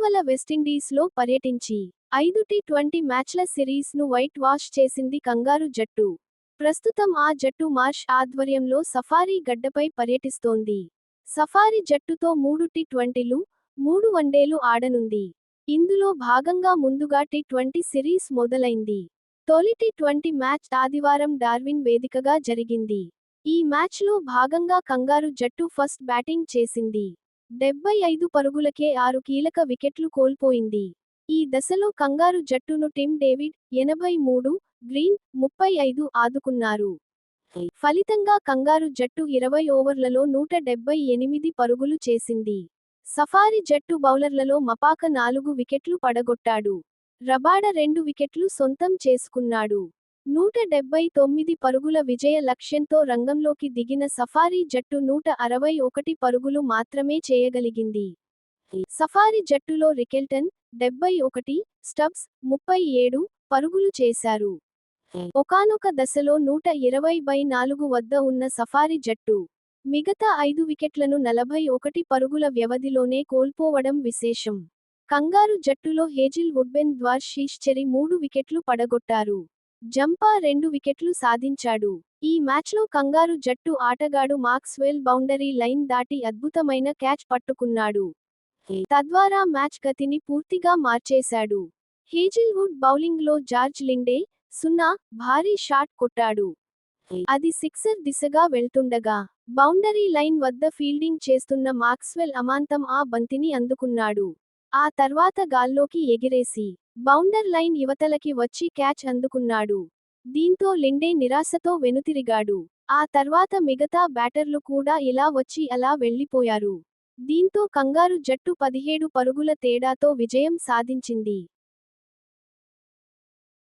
ఇటీవల వెస్టిండీస్లో పర్యటించి ఐదు టీ ట్వంటీ మ్యాచ్ల సిరీస్ను వైట్ వాష్ చేసింది కంగారు జట్టు. ప్రస్తుతం ఆ జట్టు మార్ష్ ఆధ్వర్యంలో సఫారీ గడ్డపై పర్యటిస్తోంది. సఫారీ జట్టుతో మూడు టీ ట్వంటీలు మూడు వన్డేలు ఆడనుంది. ఇందులో భాగంగా ముందుగా టీ ట్వంటీ సిరీస్ మొదలైంది. తొలి టీ ట్వంటీ మ్యాచ్ ఆదివారం డార్విన్ వేదికగా జరిగింది. ఈ మ్యాచ్లో భాగంగా కంగారు జట్టు ఫస్ట్ బ్యాటింగ్ చేసింది. డెబ్బై ఐదు పరుగులకే ఆరు కీలక వికెట్లు కోల్పోయింది. ఈ దశలో కంగారు జట్టును టిమ్ డేవిడ్ ఎనభై మూడు గ్రీన్ ముప్పై ఐదు ఆదుకున్నారు. ఫలితంగా కంగారు జట్టు ఇరవై ఓవర్లలో నూట డెబ్బై ఎనిమిది పరుగులు చేసింది. సఫారీ జట్టు బౌలర్లలో మపాక నాలుగు వికెట్లు పడగొట్టాడు. రబాడ రెండు వికెట్లు సొంతం చేసుకున్నాడు. నూట డెబ్బై తొమ్మిది పరుగుల విజయ లక్ష్యంతో రంగంలోకి దిగిన సఫారీ జట్టు నూట అరవై ఒకటి పరుగులు మాత్రమే చేయగలిగింది. సఫారీ జట్టులో రికెల్టన్ డెబ్బై ఒకటి స్టబ్స్ ముప్పై ఏడు పరుగులు చేశారు. ఒకానొక దశలో నూట ఇరవై బై నాలుగు వద్ద ఉన్న సఫారీ జట్టు మిగతా ఐదు వికెట్లను నలభై ఒకటి పరుగుల వ్యవధిలోనే కోల్పోవడం విశేషం. కంగారు జట్టులో హేజిల్ వుడ్బెన్ ద్వార్ షీష్చెరి మూడు వికెట్లు పడగొట్టారు. జంపా రెండు వికెట్లు సాధించాడు. ఈ మ్యాచ్లో కంగారు జట్టు ఆటగాడు మాక్స్వెల్ బౌండరీ లైన్ దాటి అద్భుతమైన క్యాచ్ పట్టుకున్నాడు. తద్వారా మ్యాచ్ గతిని పూర్తిగా మార్చేశాడు. హేజిల్వుడ్ బౌలింగ్లో జార్జ్ లిండే సున్నా భారీ షాట్ కొట్టాడు. అది సిక్సర్ దిశగా వెళ్తుండగా బౌండరీ లైన్ వద్ద ఫీల్డింగ్ చేస్తున్న మాక్స్వెల్ అమాంతం ఆ బంతిని అందుకున్నాడు. ఆ తర్వాత గాల్లోకి ఎగిరేసి బౌండర్ లైన్ యువతలకి వచ్చి క్యాచ్ అందుకున్నాడు. దీంతో లిండే నిరాశతో వెనుతిరిగాడు. ఆ తర్వాత మిగతా బ్యాటర్లు కూడా ఇలా వచ్చి అలా వెళ్ళిపోయారు దీంతో కంగారు జట్టు పదిహేడు పరుగుల తేడాతో విజయం సాధించింది.